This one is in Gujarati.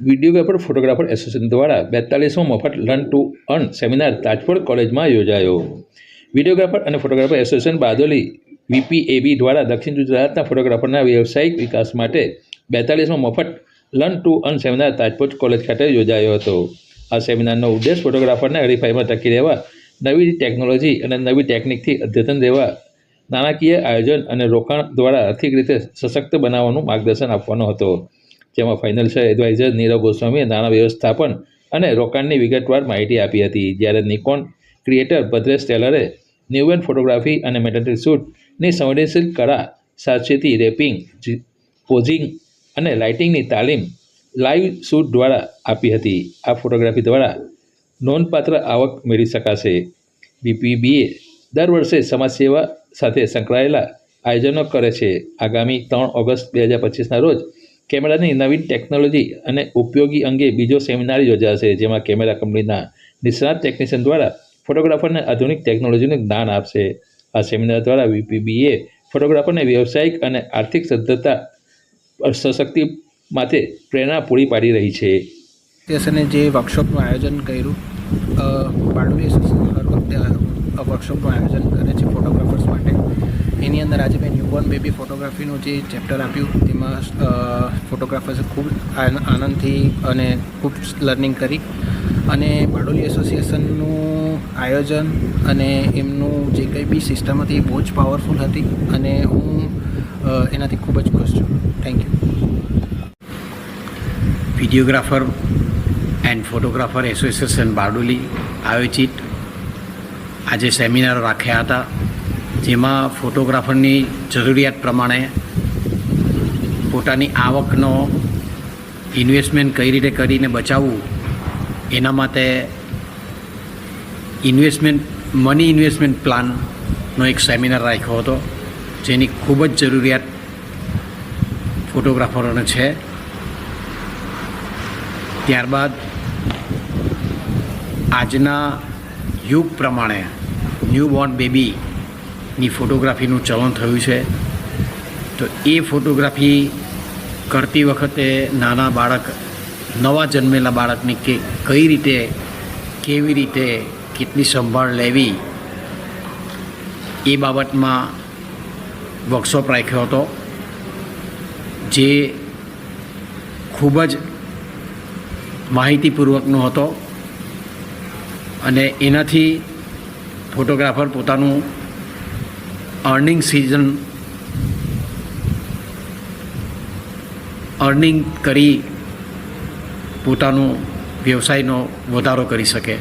વિડીયોગ્રાફર ફોટોગ્રાફર એસોસિએશન દ્વારા બેતાલીસમો મફત learn to earn seminar Tajpur કોલેજમાં યોજાયો. વિડીયોગ્રાફર અને ફોટોગ્રાફર એસોસિએશન બાદોલી વીપીએબી દ્વારા દક્ષિણ ગુજરાતના ફોટોગ્રાફરના વ્યવસાયિક વિકાસ માટે બેતાલીસમો મફત learn to earn seminar Tajpur college ખાતે યોજાયો હતો. આ સેમિનારનો ઉદ્દેશ ફોટોગ્રાફરને હરીફાઈમાં ટકી રહેવા, નવી ટેકનોલોજી અને નવી ટેકનિકથી અદ્યતન રહેવા, નાણાકીય આયોજન અને રોકાણ દ્વારા આર્થિક રીતે સશક્ત બનાવવાનું માર્ગદર્શન આપવાનો હતો. જેમાં ફાઇનાન્શિયલ એડવાઇઝર નીરવ ગોસ્વામીએ નાણાં વ્યવસ્થાપન અને રોકાણની વિગતવાર માહિતી આપી હતી. જ્યારે નિકોન ક્રિએટર ભદ્રેશ ટેલરે ન્યુવેન ફોટોગ્રાફી અને મેટર્નિટી શૂટની સંવેદનશીલ કળા સાવચેતી રેપિંગ પોઝિંગ અને લાઇટિંગની તાલીમ લાઈવ શૂટ દ્વારા આપી હતી. આ ફોટોગ્રાફી દ્વારા નોંધપાત્ર આવક મેળવી શકાશે. બીપીબીએ દર વર્ષે સમાજ સેવા સાથે સંકળાયેલા આયોજનો કરે છે. આગામી ત્રણ ઓગસ્ટ બે હજાર પચીસના રોજ કેમેરાની નવીન ટેકનોલોજી અને ઉપયોગી અંગે બીજો સેમિનાર યોજાશે, જેમાં કેમેરા કંપનીના નિષ્ણાત ટેકનિશિયન દ્વારા ફોટોગ્રાફરને આધુનિક ટેકનોલોજીનું જ્ઞાન આપશે. આ સેમિનાર દ્વારા વીપીબીએ ફોટોગ્રાફરને વ્યવસાયિક અને આર્થિક સદ્ધરતા સશક્તિ માટે પ્રેરણા પૂરી પાડી રહી છે. એસોસિએશને જે વર્કશોપનું આયોજન કર્યું હર વખતે વર્કશોપનું આયોજન કરે છે ફોટોગ્રાફર્સ માટે. એની અંદર આજે મેં ન્યૂબોર્ન બેબી ફોટોગ્રાફીનું જે ચેપ્ટર આપ્યું, તેમાં ફોટોગ્રાફર્સે ખૂબ આનંદથી અને ખૂબ લર્નિંગ કરી. અને બારડોલી એસોસિએશનનું આયોજન અને એમનું જે કંઈ બી સિસ્ટમ હતી એ બહુ જ પાવરફુલ હતી અને હું એનાથી ખૂબ જ ખુશ છું. Thank you videographer and photographer association Bardoli આયોજિત. આજે સેમિનારો રાખ્યા હતા. જેમાં ફોટોગ્રાફરની જરૂરિયાત પ્રમાણે પોતાની આવકનો ઇન્વેસ્ટમેન્ટ કઈ રીતે કરીને બચાવવું, એના માટે ઇન્વેસ્ટમેન્ટ, મની ઇન્વેસ્ટમેન્ટ પ્લાનનો એક સેમિનાર રાખ્યો હતો, જેની ખૂબ જ જરૂરિયાત ફોટોગ્રાફરોને છે. ત્યારબાદ આજના યુગ પ્રમાણે ન્યૂબોર્ન બેબીની ફોટોગ્રાફીનું ચલણ થયું છે. તો એ ફોટોગ્રાફી કરતી વખતે નાના બાળક, નવા જન્મેલા બાળકની કે કઈ રીતે, કેવી રીતે, કેટલી સંભાળ લેવી, એ બાબતમાં વર્કશોપ રાખ્યો હતો. જે ખૂબ જ માહિતીપૂર્વકનો હતો. અને એનાથી ફોટોગ્રાફર પોતાનું અર્નિંગ સિઝન અર્નિંગ કરી પોતાનું વ્યવસાયનો વધારો કરી શકે.